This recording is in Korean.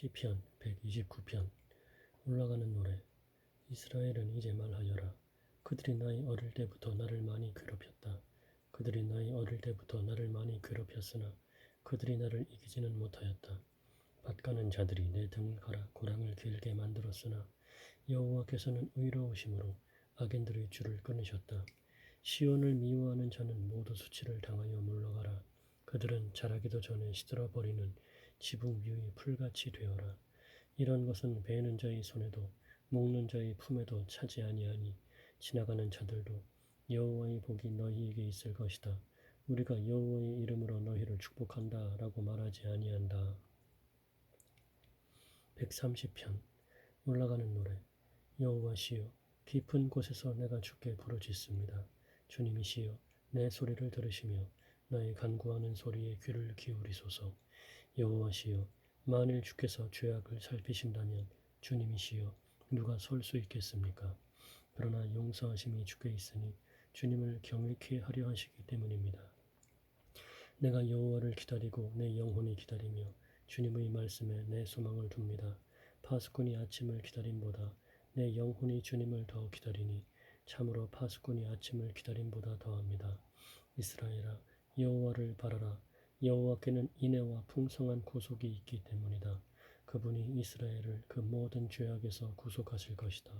시편 129편. 올라가는 노래. 이스라엘은 이제 말하여라. 그들이 나의 어릴 때부터 나를 많이 괴롭혔다. 그들이 나의 어릴 때부터 나를 많이 괴롭혔으나 그들이 나를 이기지는 못하였다. 밭가는 자들이 내 등을 갈아 고랑을 길게 만들었으나 여호와께서는 의로우심으로 악인들의 줄을 끊으셨다. 시온을 미워하는 자는 모두 수치를 당하여 물러가라. 그들은 자라기도 전에 시들어 버리는 지붕 위의 풀같이 되어라. 이런 것은 베는 자의 손에도 묶는 자의 품에도 차지 아니하니 지나가는 자들도 여호와의 복이 너희에게 있을 것이다. 우리가 여호와의 이름으로 너희를 축복한다라고 말하지 아니한다. 130편 올라가는 노래 여호와시여 깊은 곳에서 내가 주께 부르짖습니다. 주님이시여 내 소리를 들으시며 나의 간구하는 소리에 귀를 기울이소서. 여호와시여 만일 주께서 죄악을 살피신다면 주님이시여 누가 설 수 있겠습니까? 그러나 용서하심이 주께 있으니 주님을 경외케 하려 하시기 때문입니다. 내가 여호와를 기다리고 내 영혼이 기다리며 주님의 말씀에 내 소망을 둡니다. 파수꾼이 아침을 기다림보다 내 영혼이 주님을 더 기다리니 참으로 파수꾼이 아침을 기다림보다 더합니다. 이스라엘아 여호와를 바라라 여호와께는 인애와 풍성한 구속이 있기 때문이다. 그분이 이스라엘을 그 모든 죄악에서 구속하실 것이다.